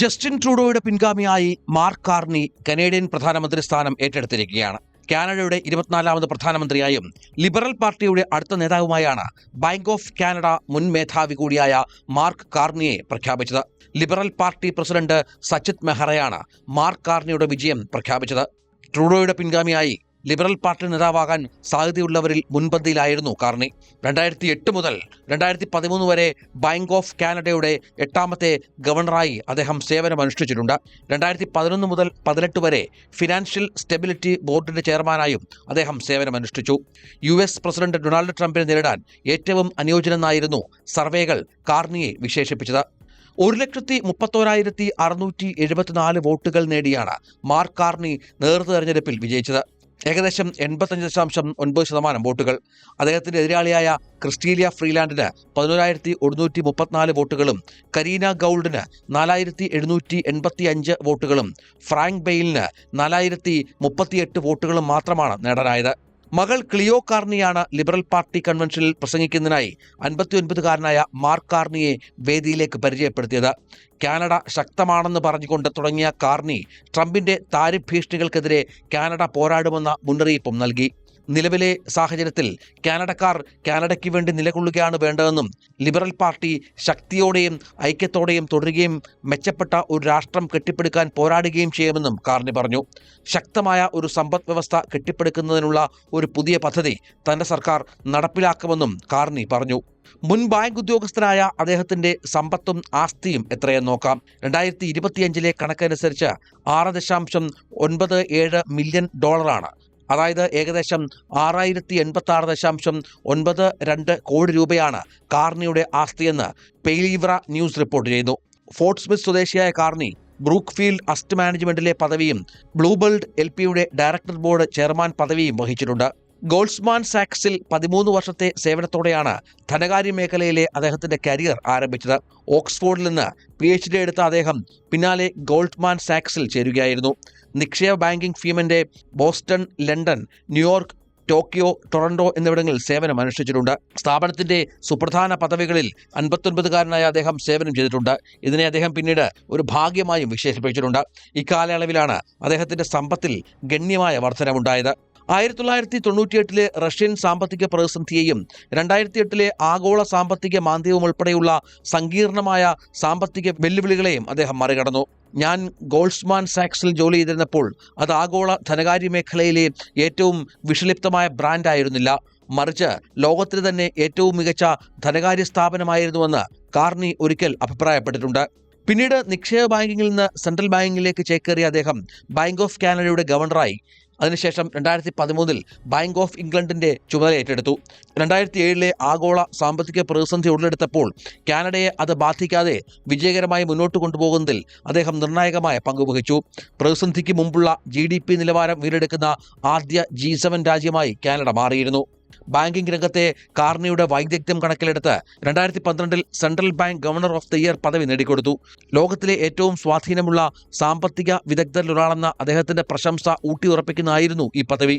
Justin ട്രൂഡോയുടെ പിൻഗാമിയായി mark Carney Canadian പ്രധാനമന്ത്രി സ്ഥാനം ഏറ്റെടുത്തിരിക്കുകയാണ്. കാനഡയുടെ ഇരുപത്തിനാലാമത് പ്രധാനമന്ത്രിയായും ലിബറൽ പാർട്ടിയുടെ അടുത്ത നേതാവുമായാണ് ബാങ്ക് ഓഫ് കാനഡ മുൻ മേധാവി കൂടിയായ മാർക്ക് കാർണിയെ പ്രഖ്യാപിച്ചത്. ലിബറൽ പാർട്ടി പ്രസിഡന്റ് സച്ചിത് മെഹ്റയാണ് മാർക്ക് കാർണിയുടെ വിജയം പ്രഖ്യാപിച്ചത്. ട്രൂഡോയുടെ പിൻഗാമിയായി ലിബറൽ പാർട്ടി നേതാവാകാൻ സാധ്യതയുള്ളവരിൽ മുൻപന്തിയിലായിരുന്നു കാർണി. രണ്ടായിരത്തി എട്ട് മുതൽ രണ്ടായിരത്തി പതിമൂന്ന് വരെ ബാങ്ക് ഓഫ് കാനഡയുടെ എട്ടാമത്തെ ഗവർണറായി അദ്ദേഹം സേവനമനുഷ്ഠിച്ചിട്ടുണ്ട് രണ്ടായിരത്തി പതിനൊന്ന് മുതൽ പതിനെട്ട് വരെ ഫിനാൻഷ്യൽ സ്റ്റെബിലിറ്റി ബോർഡിന്റെ ചെയർമാനായും അദ്ദേഹം സേവനമനുഷ്ഠിച്ചു യു എസ് പ്രസിഡന്റ് ഡൊണാൾഡ് ട്രംപിനെ നേരിടാൻ ഏറ്റവും അനുയോജ്യനെന്നായിരുന്നു സർവേകൾ കാർണിയെ വിശേഷിപ്പിച്ചത്. ഒരു ലക്ഷത്തി മുപ്പത്തോരായിരത്തി അറുന്നൂറ്റി എഴുപത്തിനാല് വോട്ടുകൾ നേടിയാണ് മാർക്ക് കാർണി നേതൃത്വ തെരഞ്ഞെടുപ്പിൽ വിജയിച്ചത്. ഏകദേശം എൺപത്തഞ്ച് ദശാംശം ഒൻപത് ശതമാനം വോട്ടുകൾ. അദ്ദേഹത്തിന്റെ എതിരാളിയായ ക്രിസ്റ്റീലിയ ഫ്രീലാൻഡിന് പതിനോരായിരത്തി ഒരുന്നൂറ്റി മുപ്പത്തിനാല് വോട്ടുകളും കരീന ഗൗൾഡിന് നാലായിരത്തി എഴുന്നൂറ്റി എൺപത്തി അഞ്ച് വോട്ടുകളും ഫ്രാങ്ക് ബെയിലിന് നാലായിരത്തി മുപ്പത്തിയെട്ട് വോട്ടുകളും മാത്രമാണ് നേടാനായത്. മകൾ ക്ലിയോ കാർണിയാണ് ലിബറൽ പാർട്ടി കൺവെൻഷനിൽ പ്രസംഗിക്കുന്നതിനായി അൻപത്തിയൊൻപതുകാരനായ മാർക്ക് കാർണിയെ വേദിയിലേക്ക് പരിചയപ്പെടുത്തിയത്. കാനഡ ശക്തമാണെന്ന് പറഞ്ഞുകൊണ്ട് തുടങ്ങിയ കാർണി ട്രംപിന്റെ താരിഫ് ഭീഷണികൾക്കെതിരെ കാനഡ പോരാടുമെന്ന മുന്നറിയിപ്പും നൽകി. നിലവിലെ സാഹചര്യത്തിൽ കാനഡക്കാർ കാനഡയ്ക്ക് വേണ്ടി നിലകൊള്ളുകയാണ് വേണ്ടതെന്നും ലിബറൽ പാർട്ടി ശക്തിയോടെയും ഐക്യത്തോടെയും തുടരുകയും മെച്ചപ്പെട്ട ഒരു രാഷ്ട്രം കെട്ടിപ്പടുക്കാൻ പോരാടുകയും ചെയ്യുമെന്നും കാർണി പറഞ്ഞു. ശക്തമായ ഒരു സമ്പദ് വ്യവസ്ഥ കെട്ടിപ്പടുക്കുന്നതിനുള്ള ഒരു പുതിയ പദ്ധതി തന്റെ സർക്കാർ നടപ്പിലാക്കുമെന്നും കാർണി പറഞ്ഞു. മുൻ ബാങ്ക് ഉദ്യോഗസ്ഥനായ അദ്ദേഹത്തിന്റെ സമ്പത്തും ആസ്തിയും എത്രയെന്ന് നോക്കാം. രണ്ടായിരത്തി ഇരുപത്തിയഞ്ചിലെ കണക്കനുസരിച്ച് ആറ് ദശാംശം ഒൻപത് ഏഴ് മില്യൺ ഡോളറാണ് അതായത് ഏകദേശം ആറായിരത്തി എൺപത്തി ആറ് ദശാംശം ഒൻപത് രണ്ട് കോടി രൂപയാണ് കാർണിയുടെ ആസ്തിയെന്ന് പെയ്ലിവ്ര ന്യൂസ് റിപ്പോർട്ട് ചെയ്യുന്നു. ഫോർട്ട് സ്മിത്ത് സ്വദേശിയായ കാർണി ബ്രൂക്ക്ഫീൽഡ് അസ്റ്റ് മാനേജ്മെന്റിലെ പദവിയും ബ്ലൂബേൾഡ് എൽ പിയുടെ ഡയറക്ടർ ബോർഡ് ചെയർമാൻ പദവിയും വഹിച്ചിട്ടുണ്ട്. ഗോൾഡ്സ്മാൻ സാക്സിൽ പതിമൂന്ന് വർഷത്തെ സേവനത്തോടെയാണ് ധനകാര്യ മേഖലയിലെ അദ്ദേഹത്തിന്റെ കരിയർ ആരംഭിച്ചത്. ഓക്സ്ഫോർഡിൽ നിന്ന് പി എച്ച് ഡി എടുത്ത അദ്ദേഹം പിന്നാലെ ഗോൾഡ്മാൻ സാക്സിൽ ചേരുകയായിരുന്നു. നിക്ഷേപ banking ഫീമിന്റെ Boston London New York Tokyo Toronto എന്നിവിടങ്ങളിൽ സേവനം അനുഷ്ഠിച്ചിട്ടുണ്ട്. സ്ഥാപനത്തിന്റെ സുപ്രധാന പദവികളിൽ അൻപത്തൊൻപതുകാരനായ അദ്ദേഹം സേവനം ചെയ്തിട്ടുണ്ട്. ഇതിനെ അദ്ദേഹം പിന്നീട് ഒരു ഭാഗ്യമായും വിശേഷിപ്പിച്ചിട്ടുണ്ട്. ഇക്കാലയളവിലാണ് അദ്ദേഹത്തിന്റെ സമ്പത്തിൽ ഗണ്യമായ വർധനമുണ്ടായത് ആയിരത്തി തൊള്ളായിരത്തി തൊണ്ണൂറ്റിയെട്ടിലെ റഷ്യൻ സാമ്പത്തിക പ്രതിസന്ധിയെയും രണ്ടായിരത്തി എട്ടിലെ ആഗോള സാമ്പത്തിക മാന്ദ്യവും ഉൾപ്പെടെയുള്ള സങ്കീർണമായ സാമ്പത്തിക വെല്ലുവിളികളെയും അദ്ദേഹം മറികടന്നു. ഞാൻ ഗോൾഡ്സ്മാൻ സാക്സിൽ ജോലി ചെയ്തിരുന്നപ്പോൾ അത് ആഗോള ധനകാര്യ മേഖലയിലെ ഏറ്റവും വിഷലിപ്തമായ ബ്രാൻഡായിരുന്നില്ല മറിച്ച് ലോകത്തിലെ തന്നെ ഏറ്റവും മികച്ച ധനകാര്യ സ്ഥാപനമായിരുന്നുവെന്ന് കാർണി ഒരിക്കൽ അഭിപ്രായപ്പെട്ടിട്ടുണ്ട്. പിന്നീട് നിക്ഷേപ ബാങ്കിങ്ങിൽ നിന്ന് സെൻട്രൽ ബാങ്കിലേക്ക് ചേക്കേറിയ അദ്ദേഹം ബാങ്ക് ഓഫ് കാനഡയുടെ ഗവർണറായി. അതിനുശേഷം രണ്ടായിരത്തി പതിമൂന്നിൽ ബാങ്ക് ഓഫ് ഇംഗ്ലണ്ടിന്റെ ചുമതല ഏറ്റെടുത്തു. രണ്ടായിരത്തി ഏഴിലെ ആഗോള സാമ്പത്തിക പ്രതിസന്ധി ഉടലെടുത്തപ്പോൾ കാനഡയെ അത് ബാധിക്കാതെ വിജയകരമായി മുന്നോട്ട് കൊണ്ടുപോകുന്നതിൽ അദ്ദേഹം നിർണായകമായ പങ്കുവഹിച്ചു പ്രതിസന്ധിക്ക് മുമ്പുള്ള ജി ഡി പി നിലവാരം വീണ്ടെടുക്കുന്ന ആദ്യ ജി സെവൻ രാജ്യമായി കാനഡ മാറിയിരുന്നു. ബാങ്കിംഗ് രംഗത്തെ കാർണിയുടെ വൈദഗ്ധ്യം കണക്കിലെടുത്ത് രണ്ടായിരത്തി പന്ത്രണ്ടിൽ central bank governor of the year പദവി നേടിക്കൊടുത്തു. ലോകത്തിലെ ഏറ്റവും സ്വാധീനമുള്ള സാമ്പത്തിക വിദഗ്ധരിലൊരാളെന്ന അദ്ദേഹത്തിന്റെ പ്രശംസ ഊട്ടിയുറപ്പിക്കുന്നതായിരുന്നു ഈ പദവി.